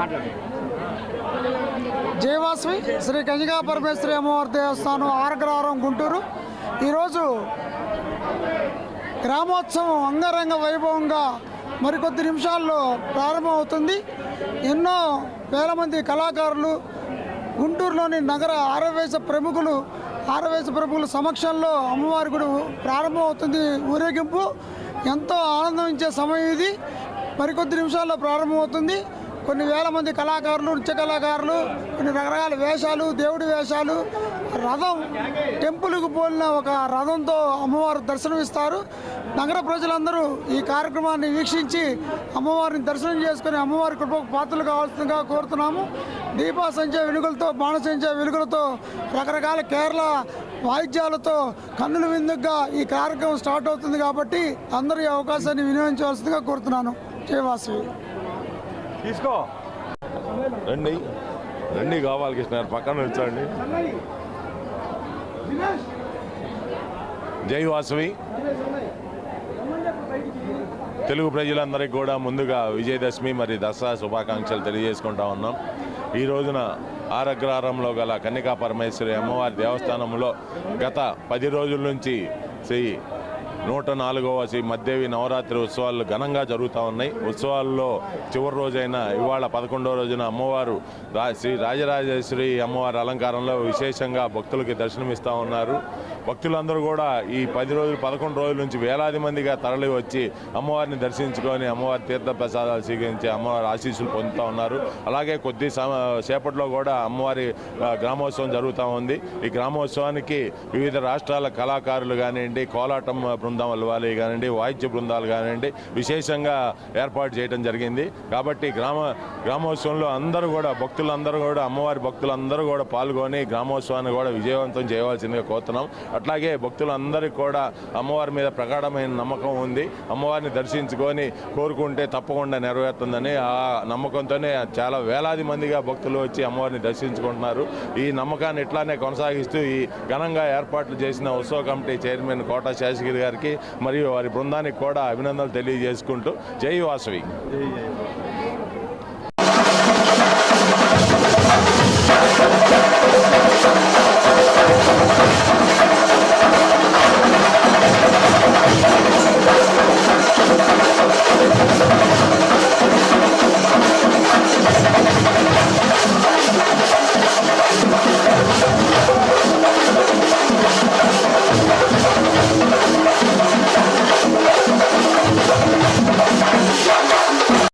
మాట్లాడు శ్రీ కన్యకా పరమేశ్వరి అమ్మవారి దేవస్థానం ఆరగ్రహారం గుంటూరు. ఈరోజు గ్రామోత్సవం అంగరంగ వైభవంగా మరికొద్ది నిమిషాల్లో ప్రారంభమవుతుంది. ఎన్నో వేల మంది కళాకారులు గుంటూరులోని నగర ఆరవేశ ప్రముఖులు ఆరవేశ ప్రముఖుల సమక్షంలో అమ్మవారి గుడి ప్రారంభమవుతుంది. ఊరేగింపు ఎంతో ఆనందం ఇచ్చే సమయం ఇది. మరికొద్ది నిమిషాల్లో ప్రారంభమవుతుంది. కొన్ని వేల మంది కళాకారులు నృత్య కళాకారులు కొన్ని రకరకాల వేషాలు దేవుడి వేషాలు రథం టెంపుల్కి పోలిన ఒక రథంతో అమ్మవారు దర్శనమిస్తారు. నగర ప్రజలందరూ ఈ కార్యక్రమాన్ని వీక్షించి అమ్మవారిని దర్శనం చేసుకుని అమ్మవారి కృపకు పాత్రలు కావాల్సిందిగా కోరుతున్నాము. దీపా సంచయ వెలుగులతో బాణసంచయ వెలుగులతో రకరకాల కేరళ వాయిద్యాలతో కన్నుల విందుగా ఈ కార్యక్రమం స్టార్ట్ అవుతుంది కాబట్టి అందరూ ఈ అవకాశాన్ని వినియోగించవలసిందిగా కోరుతున్నాను. జయవాసవి. తీసుకో. రండి. రండి కావాలి కృష్ణ పక్కన వచ్చండి జై వాసవి. తెలుగు ప్రజలందరికీ కూడా ముందుగా విజయదశమి మరి దసరా శుభాకాంక్షలు తెలియజేసుకుంటా ఉన్నాం. ఈ రోజున ఆరగ్రహారంలో గల కన్నికా పరమేశ్వరి అమ్మవారి దేవస్థానంలో గత పది రోజుల నుంచి శ్రీ నూట నాలుగవ శ్రీ మధ్యవి నవరాత్రి ఉత్సవాలు ఘనంగా జరుగుతూ ఉన్నాయి. ఉత్సవాల్లో చివరి రోజైన ఇవాళ పదకొండవ రోజున అమ్మవారు రా శ్రీ రాజరాజేశ్వరి అమ్మవారి అలంకారంలో విశేషంగా భక్తులకి దర్శనమిస్తూ ఉన్నారు. భక్తులందరూ కూడా ఈ పది రోజులు పదకొండు రోజుల నుంచి వేలాది మందిగా తరలి వచ్చి అమ్మవారిని దర్శించుకొని అమ్మవారి తీర్థ ప్రసాదాలు స్వీకరించి అమ్మవారి ఆశీస్సులు పొందుతూ ఉన్నారు. అలాగే కొద్ది సేపట్లో కూడా అమ్మవారి గ్రామోత్సవం జరుగుతూ ఉంది. ఈ గ్రామోత్సవానికి వివిధ రాష్ట్రాల కళాకారులు కానివ్వండి కోలాటం బృందం వాళ్ళు కానివ్వండి వాయిద్య బృందాలు కానివ్వండి విశేషంగా ఏర్పాటు చేయడం జరిగింది. కాబట్టి గ్రామ గ్రామోత్సవంలో అందరూ కూడా భక్తులందరూ కూడా అమ్మవారి భక్తులందరూ కూడా పాల్గొని గ్రామోత్సవాన్ని కూడా విజయవంతం చేయవలసిందిగా కోరుతున్నాం. అట్లాగే భక్తులందరికీ కూడా అమ్మవారి మీద ప్రగాఢమైన నమ్మకం ఉంది. అమ్మవారిని దర్శించుకొని కోరుకుంటే తప్పకుండా నెరవేరుతుందని ఆ నమ్మకంతోనే చాలా వేలాది మందిగా భక్తులు వచ్చి అమ్మవారిని దర్శించుకుంటున్నారు. ఈ నమ్మకాన్ని ఇట్లానే కొనసాగిస్తూ ఈ ఘనంగా ఏర్పాట్లు చేసిన ఉత్సవ కమిటీ చైర్మన్ కోట శేషగిరి గారికి మరియు వారి బృందానికి కూడా అభినందనలు తెలియజేసుకుంటూ జై వాసవి.